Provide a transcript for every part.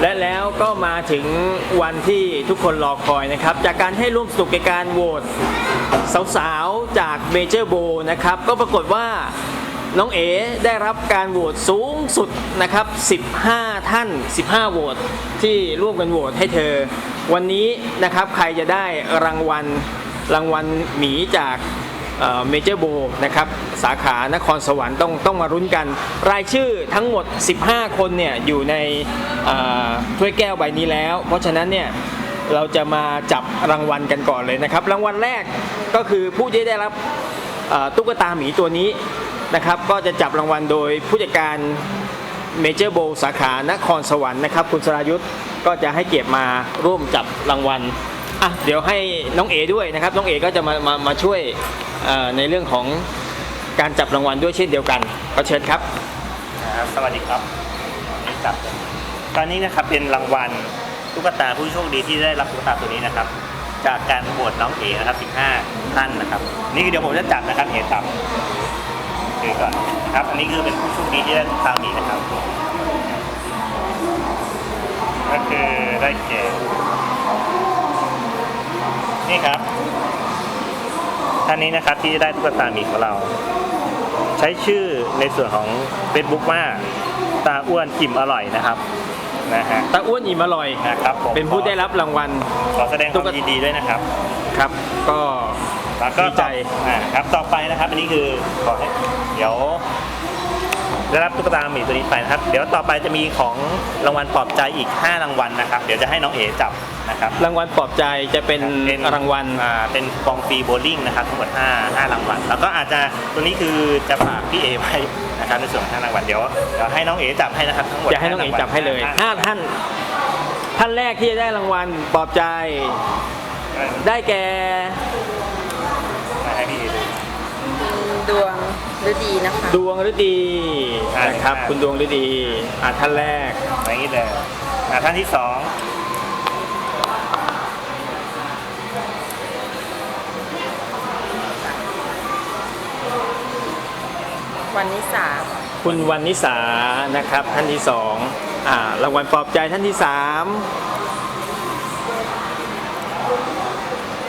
และแล้วก็มาถึงวันที่ทุกคนรอคอยนะครับ จากการให้ร่วมสนุกในการโหวตสาวๆ จากเมเจอร์โบนะครับ ก็ปรากฏว่าน้องเอ๋ได้รับการโหวตสูงสุดนะครับ 15 ท่าน 15 โหวตที่ร่วมกันโหวตให้เธอ วันนี้นะครับใครจะได้รางวัลรางวัลหมีจาก เมเจอร์โบนะครับสาขานครสวรรค์ต้องต้องมารุ้นกัน รายชื่อทั้งหมด 15 คนเนี่ยอยู่ในถ้วยแก้วใบนี้แล้ว เพราะฉะนั้นเนี่ยเราจะมาจับรางวัลกันก่อนเลยนะครับ รางวัลแรกก็คือผู้ที่ได้รับตุ๊กตาหมีตัวนี้นะครับก็จะจับรางวัลโดยผู้จัดการเมเจอร์โบสาขานครสวรรค์นะครับ คุณสรายุทธก็จะให้เกียรติมาร่วมจับรางวัล อะเดี๋ยวให้น้องเอด้วยนะครับ น้องเอก็จะมามามาช่วยในเรื่องของการจับรางวัลด้วยเช่นเดียวกันก็เชิญครับครับสวัสดีครับนี่จับตอนนี้นะครับเป็นรางวัลตุ๊กตาผู้โชคดีที่ได้รับตุ๊กตาตัวนี้นะครับ จากการโหวตน้องเอ๋นะครับ15ท่านนะครับ นี่เดี๋ยวผมจะจับนะครับเอ๋จับคือก่อนนะครับ อันนี้คือเป็นผู้โชคดีที่ได้ตุ๊กตานี้นะครับ ก็คือได้แก่ นี่ครับ ท่านนี้นะครับที่ได้ตุ๊กตาหมีของเรา ใช้ชื่อในส่วนของ Facebook ว่าตาอ้วนอิ่มอร่อยนะครับนะฮะตาอ้วนอิ่มอร่อยนะครับผมเป็นผู้ได้รับรางวัลขอแสดงความยินดีด้วยนะครับครับ ก็แล้วก็ดีใจอ่าครับต่อไปนะครับ อันนี้คือขอให้เดี๋ยว ได้รับตุ๊กตาหมีตัวนี้ไปนะครับ เดี๋ยวต่อไปจะมีของรางวัลปลอบใจอีก 5 รางวัลนะครับ เดี๋ยวจะให้น้องเอ๋จับนะครับ รางวัลปลอบใจจะเป็นเป็นรางวัลอ่าเป็นกองฟรีโบว์ลิ่งนะครับทั้งหมด5 5รางวัล แล้วก็อาจจะตัวนี้คือจะฝากพี่เอไว้นะครับในส่วนของ5รางวัล เดี๋ยวเดี๋ยวให้น้องเอ๋จับให้นะครับทั้งหมดจะให้น้องเอ๋ารางวัลจับให้เลยห้าห้าท่านท่านแรกที่จะได้รางวัลปลอบใจ ได้แก่ให้พี่เอดูดวง ฤดีนะคะ ดวงฤดีใช่นะครับครับ คุณดวงฤดีอะท่านแรกอย่างนี้เลยอ่าท่านที่สองวันนิสาคุณวันนิสานะครับ ท่านที่สองอ่ารางวัลปลอบใจท่านที่สาม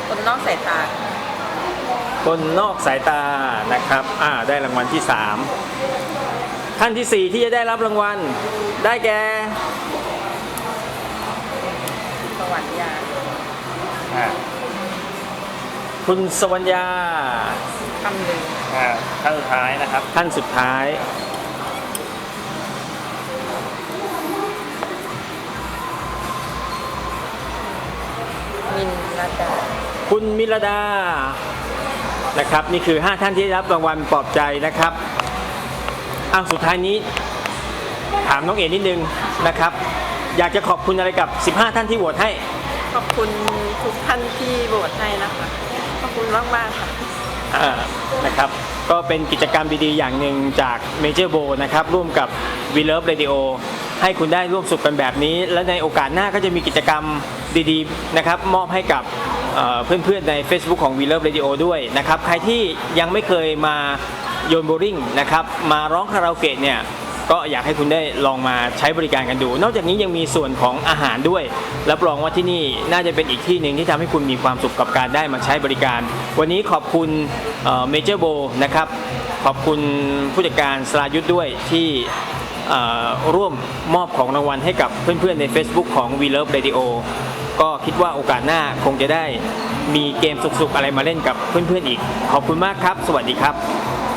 คนนอกสายตา คนนอกสายตานะครับอ่าได้รางวัลที่สามท่านที่สี่ที่จะได้รับรางวัล ได้แก่สวรรค์ยาอ่าคุณสวัญญาคำลึงอ่าท่านสุดท้ายนะครับ ท่านสุดท้าย มินรัตดาคุณมิรดา นะครับ นี่คือ 5 ท่านที่ได้รับรางวัลปลอบใจนะครับอ้าวสุดท้ายนี้ ถามน้องเอ๋นิดนึงนะครับ อยากจะขอบคุณอะไรกับ 15 ท่านที่โหวตให้ ขอบคุณทุกท่านที่โหวตให้นะคะ ขอบคุณมากมากๆค่ะ อ่านะครับก็เป็นกิจกรรมดีๆ อย่างหนึ่งจาก Major Bow นะครับร่วมกับ We Love Radio ให้คุณได้ร่วมสุขกันแบบนี้ และในโอกาสหน้าก็จะมีกิจกรรมดีๆนะครับมอบให้กับ เพื่อนๆใน Facebook ของ We Love Radio ด้วยนะครับใครที่ยังไม่เคยมาโยนโบลิ่งนะครับมาร้องคาราโอเกะเนี่ยก็อยากให้คุณได้ลองมาใช้บริการกันดู นอกจากนี้ยังมีส่วนของอาหารด้วย รับรองว่าที่นี่น่าจะเป็นอีกที่หนึ่งที่ทำให้คุณมีความสุขกับการได้มาใช้บริการ วันนี้ขอบคุณเมเจอร์โบนะครับ ขอบคุณผู้จัดการสรายุทธ์ด้วยที่ร่วมมอบของรางวัลให้กับเพื่อนๆใน Facebook ของ We Love Radio ก็คิดว่าโอกาสหน้าคงจะได้มีเกมสุกๆอะไรมาเล่นกับเพื่อนๆอีก ขอบคุณมากครับ สวัสดีครับ